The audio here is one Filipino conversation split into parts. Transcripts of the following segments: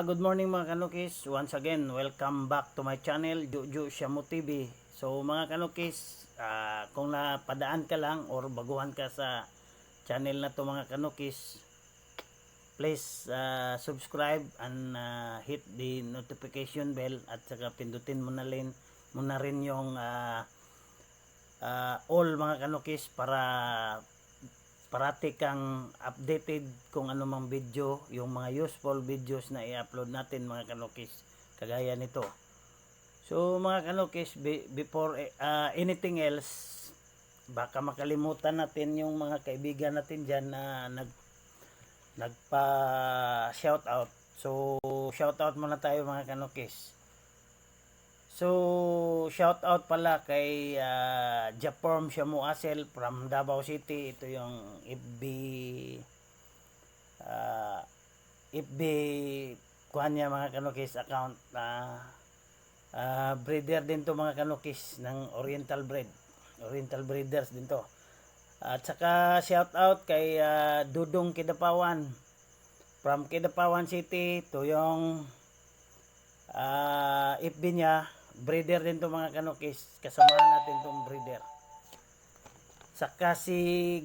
Ah, good morning mga kanukis. Once again, welcome back to my channel, Jojo Shamu TV. So mga kanukis, ah, kung napadaan ka lang or baguhan ka sa channel na to mga kanukis, please ah, subscribe and ah, hit the notification bell at saka pindutin mo na rin, mo na rin yung ah, ah, all mga kanukis para parati kang updated kung ano mang video, yung mga useful videos na i-upload natin mga kanukis, kagaya nito. So mga kanukis, be- before ah, anything else, baka makalimutan natin yung mga kaibigan natin dyan na nag nagpa shout out. So shout out muna tayo mga kanukis. So, shout out pala kay uh, Japorm Shamu Asel from Davao City. Ito yung FB uh, FB kuhan niya mga kanukis account na uh, breeder din to mga kanukis ng Oriental Breed. Oriental Breeders din to. At saka shout out kay uh, Dudong Kidapawan from Kidapawan City. Ito yung uh, FB niya breeder din to mga kanukis kasamahan natin tong breeder. Saka si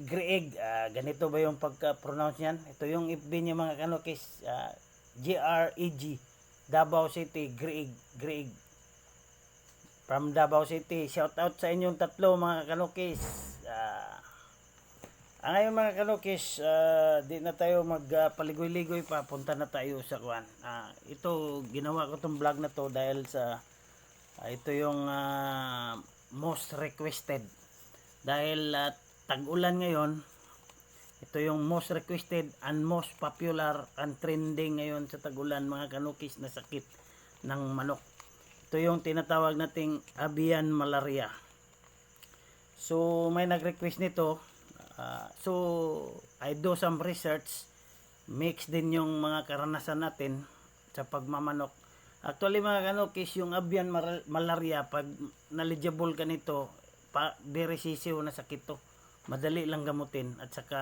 Greg ah, ganito ba yung pagka-pronounce niyan? Ito yung FB niya mga kanukis ah, G-R-E-G Davao City Greg Greg from Davao City shout out sa inyong tatlo mga kanukis ah, ah, ngayon mga kanukis ah, di na tayo magpaligoy-ligoy pa punta na tayo sa kuan ah, ito ginawa ko tong vlog na to dahil sa ito yung ah, most requested. Dahil ah, tag-ulan ngayon, ito yung most requested and most popular and trending ngayon sa tag-ulan mga kanukis na sakit ng manok. Ito yung tinatawag nating avian malaria. So may nag-request nito. Ah, so I do some research. Mix din yung mga karanasan natin sa pagmamanok Actually mga kanukis, yung avian malaria, pag knowledgeable ka nito, pa, very sisiw na sakit to. Madali lang gamutin. At saka,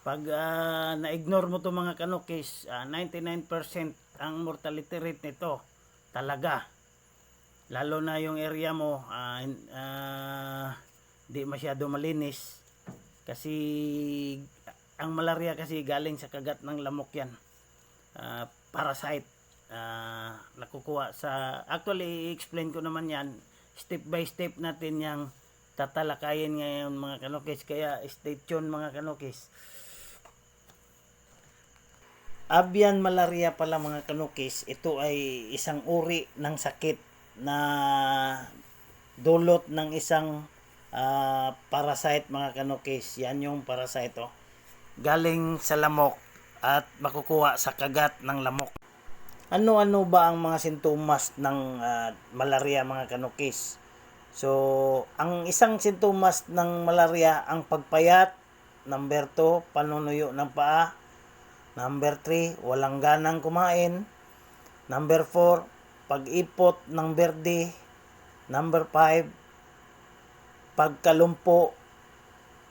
pag ah, na-ignore mo to mga kanukis, ah, 99% ang mortality rate nito. Talaga. Lalo na yung area mo, hin- ah, di masyado malinis. Kasi, ang malaria kasi galing sa kagat ng lamok yan. Ah, parasite ah, nakukuha sa actually i-explain ko naman yan. Step by step natin yang tatalakayin ngayon mga kanukis kaya stay tuned mga kanukis avian malaria pala mga kanukis ito ay isang uri ng sakit na dulot ng isang ah, parasite mga kanukis yan yung parasite oh. galing sa lamok at makukuha sa kagat ng lamok ano-ano ba ang mga sintomas ng ah, malaria mga kanukis? So, ang isang sintomas ng malaria ang pagpayat, number 2, panunuyo ng paa, number 3, walang ganang kumain, number 4, pag-ipot ng berde, number 5, pagkalumpo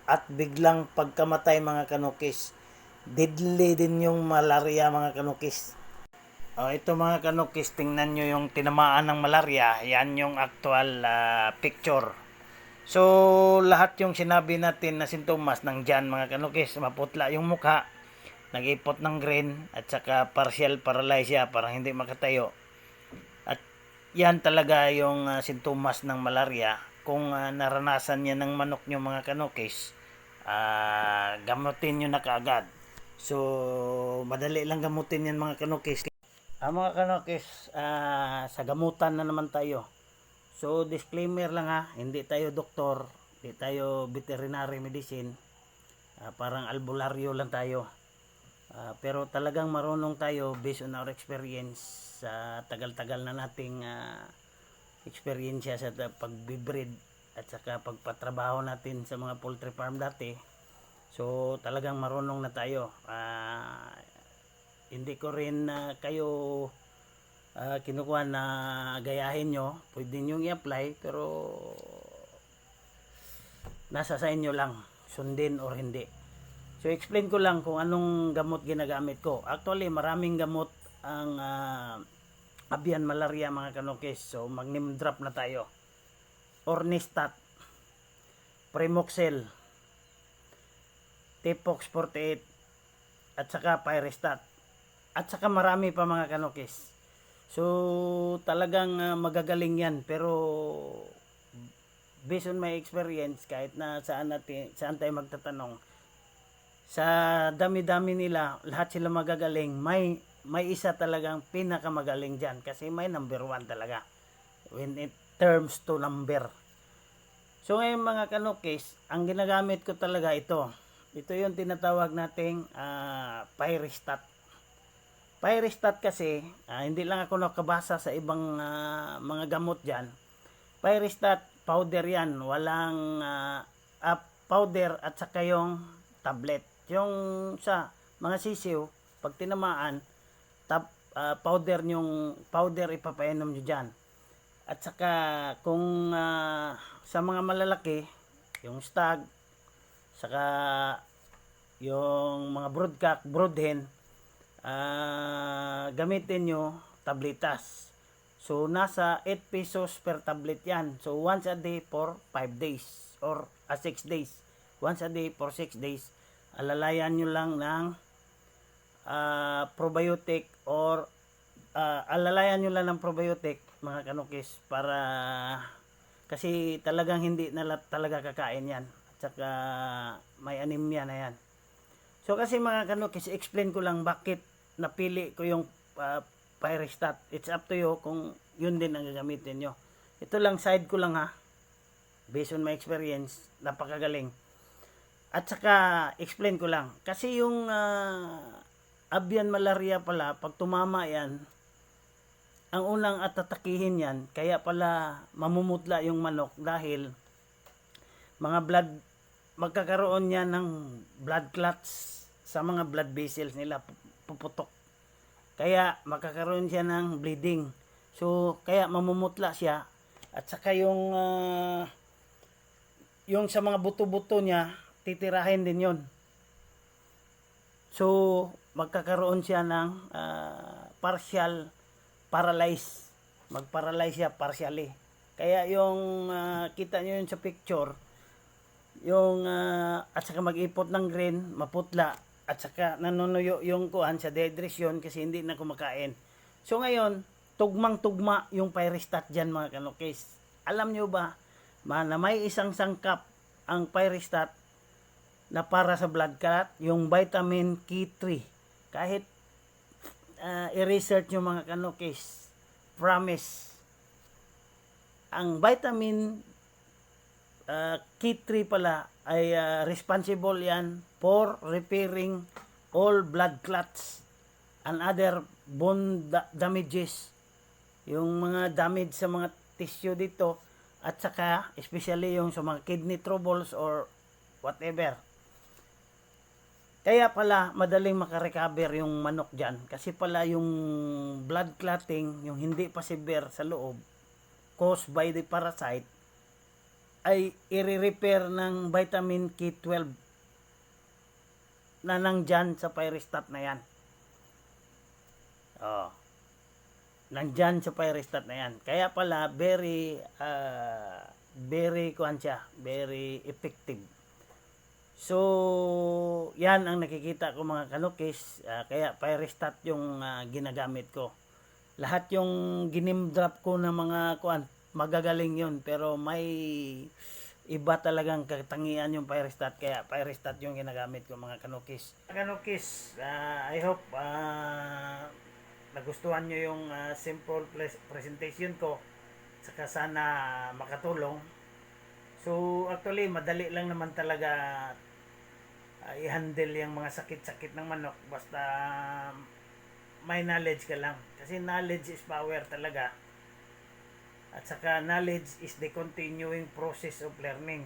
at biglang pagkamatay mga kanukis. Deadly din yung malaria mga kanukis. Oh, ito mga kanukis, tingnan nyo yung tinamaan ng malaria. Yan yung actual ah, picture. So, lahat yung sinabi natin na sintomas ng dyan mga kanukis, maputla yung mukha, nag-ipot ng green, at saka partial paralysia para hindi makatayo. At yan talaga yung ah, sintomas ng malaria. Kung ah, naranasan niya ng manok nyo mga kanukis, ah, gamutin nyo na kaagad. So, madali lang gamutin yan mga kanukis. Ang mga kanokis, ah, sa gamutan na naman tayo. So, disclaimer lang ha, hindi tayo doktor, hindi tayo veterinary medicine. Ah, parang albularyo lang tayo. Ah, pero talagang marunong tayo based on our experience sa tagal-tagal na nating ah, experience sa pagbibreed at saka pagpatrabaho natin sa mga poultry farm dati. So, talagang marunong na tayo. Ah, hindi ko rin na kayo ah, kinukuha na gayahin nyo. Pwede nyo i-apply pero nasa sa inyo lang sundin or hindi. So explain ko lang kung anong gamot ginagamit ko. Actually maraming gamot ang ah, avian malaria mga kanokis. So mag-name drop na tayo. Ornistat, Primoxel, Tipox 48, at saka Pyrestat. At saka marami pa mga kanokis. So talagang ah, magagaling yan. Pero based on my experience kahit na saan natin saan tayo magtatanong sa dami-dami nila lahat sila magagaling. May may isa talagang pinakamagaling diyan kasi may number one talaga. When it terms to number. So ngayon mga kanukis ang ginagamit ko talaga ito. Ito yung tinatawag nating uh, pyristat pyristat kasi ah, hindi lang ako nakabasa sa ibang ah, mga gamot diyan pyristat powder yan. Walang ah, ah, powder at saka yung tablet. Yung sa mga sisiw, pag tinamaan, tap, ah, powder yung powder ipapainom nyo dyan. At saka kung ah, sa mga malalaki, yung stag, saka yung mga broodcock, broodhen, ah, gamitin nyo tabletas. So, nasa 8 pesos per tablet yan. So, once a day for 5 days or uh, 6 days. Once a day for 6 days. Alalayan nyo lang ng uh, probiotic or uh, alalayan nyo lang ng probiotic mga kanukis para kasi talagang hindi na talaga kakain yan. At saka may anemia na yan. So kasi mga kanukis, explain ko lang bakit napili ko yung uh. It's up to you kung yun din ang gagamitin nyo. Ito lang, side ko lang ha. Based on my experience, napakagaling. At saka, explain ko lang. Kasi yung uh, avian malaria pala, pag tumama yan, ang unang atatakihin yan, kaya pala mamumutla yung manok dahil mga blood, magkakaroon yan ng blood clots sa mga blood vessels nila, puputok kaya makakaroon siya ng bleeding. So kaya mamumutla siya at saka yung uh, yung sa mga buto-buto niya titirahin din yon. So magkakaroon siya ng uh, partial paralyze. Magparalyze siya partially. Kaya yung uh, kita niyo yun sa picture, yung uh, at saka mag-ipot ng green, maputla, at saka nanunuyo yung kuan sa dehydration kasi hindi na kumakain. So ngayon, tugmang-tugma yung pyristat dyan mga kanukis. Alam nyo ba, na may isang sangkap ang pyristat na para sa blood clot, yung vitamin K3. Kahit uh, i-research yung mga kanukis, promise, ang vitamin uh, K3 pala ay uh, responsible yan for repairing all blood clots and other bone da- damages. Yung mga damage sa mga tissue dito at saka especially yung sa mga kidney troubles or whatever. Kaya pala madaling makarecover yung manok dyan kasi pala yung blood clotting yung hindi pa severe sa loob caused by the parasite ay i-repair ng vitamin K12 na nandyan sa pyristat na yan. Oh. Nandyan sa pyristat na yan. Kaya pala, very, uh, very, kuhan siya, very effective. So, yan ang nakikita ko mga kanukis. Uh, kaya pyristat yung uh, ginagamit ko. Lahat yung ginimdrop ko ng mga kuhan, magagaling yun pero may iba talagang katangian yung Pyrestat kaya Pyrestat yung ginagamit ko mga kanukis. Kanukis uh, I hope uh, nagustuhan nyo yung uh, simple presentation ko saka sana makatulong. So actually madali lang naman talaga uh, i-handle yung mga sakit-sakit ng manok basta may knowledge ka lang. Kasi knowledge is power talaga at saka knowledge is the continuing process of learning.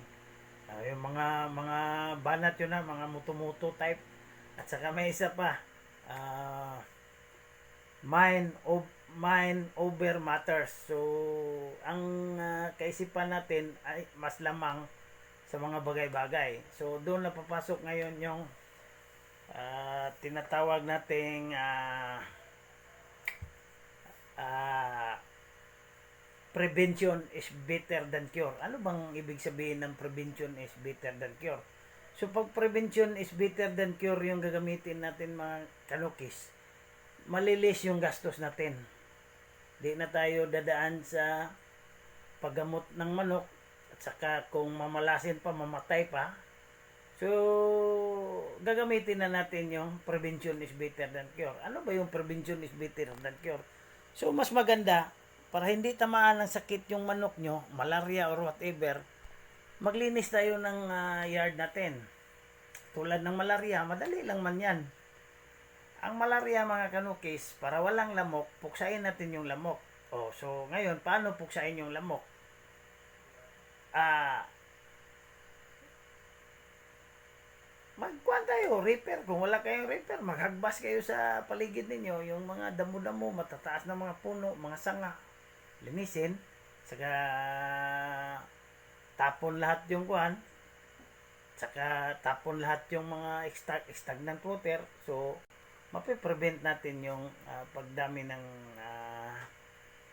Uh, yung mga mga banat yun na, mga muto-muto type. At saka may isa pa, uh, mind of mind over matters. So, ang uh, kaisipan natin ay mas lamang sa mga bagay-bagay. So, doon na papasok ngayon yung uh, tinatawag nating uh, ah, prevention is better than cure. Ano bang ibig sabihin ng prevention is better than cure? So pag prevention is better than cure yung gagamitin natin mga kanukis, malilis yung gastos natin. Di na tayo dadaan sa paggamot ng manok at saka kung mamalasin pa, mamatay pa. So, gagamitin na natin yung prevention is better than cure. Ano ba yung prevention is better than cure? So, mas maganda, para hindi tamaan ng sakit yung manok nyo, malaria or whatever, maglinis tayo ng ah, yard natin. Tulad ng malaria, madali lang man yan. Ang malaria mga kanukis, para walang lamok, puksain natin yung lamok. Oh, so ngayon, paano puksain yung lamok? Ah, magkuhan tayo, repair. Kung wala kayong repair, maghagbas kayo sa paligid ninyo, yung mga damo-damo, matataas na mga puno, mga sanga, linisin, saka tapon lahat yung kuhan, saka tapon lahat yung mga stag stagnant water. So, mapiprevent natin yung ah, pagdami ng ah,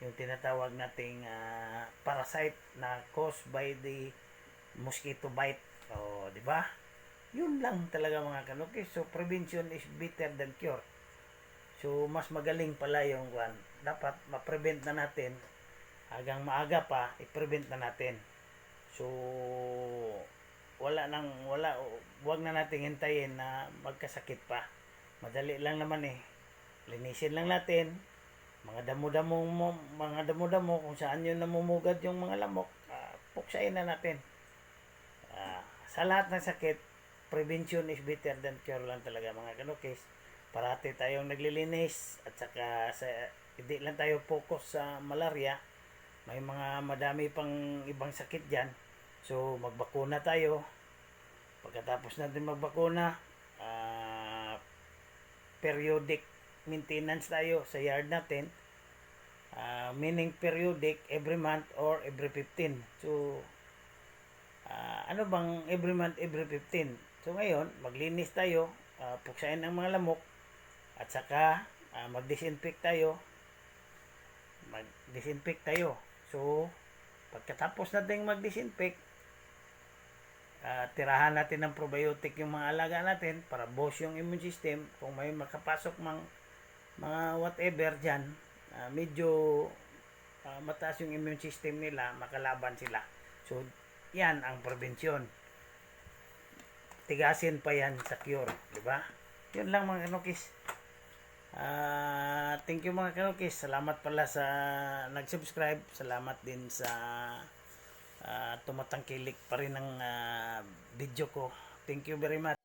yung tinatawag nating ah, parasite na caused by the mosquito bite. O, di ba? Yun lang talaga mga kanuki. So, prevention is better than cure. So, mas magaling pala yung kwan. Dapat ma-prevent na natin hanggang maaga pa, i-prevent na natin. So, wala nang wala wag na nating hintayin na magkasakit pa. Madali lang naman eh. Linisin lang natin mga damo-damo mo, mga damo-damo kung saan yun namumugad yung mga lamok, ah, puksain na natin. Ah, sa lahat ng sakit, prevention is better than cure lang talaga mga kanukis. Parati tayong naglilinis at saka sa, hindi lang tayo focus sa malaria. May mga madami pang ibang sakit dyan. So, magbakuna tayo. Pagkatapos natin magbakuna, ah, periodic maintenance tayo sa yard natin. Ah, meaning periodic every month or every 15. So, ah, ano bang every month, every 15? So, ngayon, maglinis tayo, ah, puksain ang mga lamok, at saka ah, mag-disinfect tayo. Mag-disinfect tayo. So, pagkatapos natin mag-disinfect, ah, tirahan natin ng probiotic yung mga alaga natin para boost yung immune system. Kung may makapasok mang mga whatever dyan, ah, medyo ah, mataas yung immune system nila, makalaban sila. So, yan ang prevention. Tigasin pa yan sa cure, di ba? Yun lang mga kanukis. Ah, thank you mga kanukis. Salamat pala sa nag-subscribe. Salamat din sa ah, tumatangkilik pa rin ng ah, video ko. Thank you very much.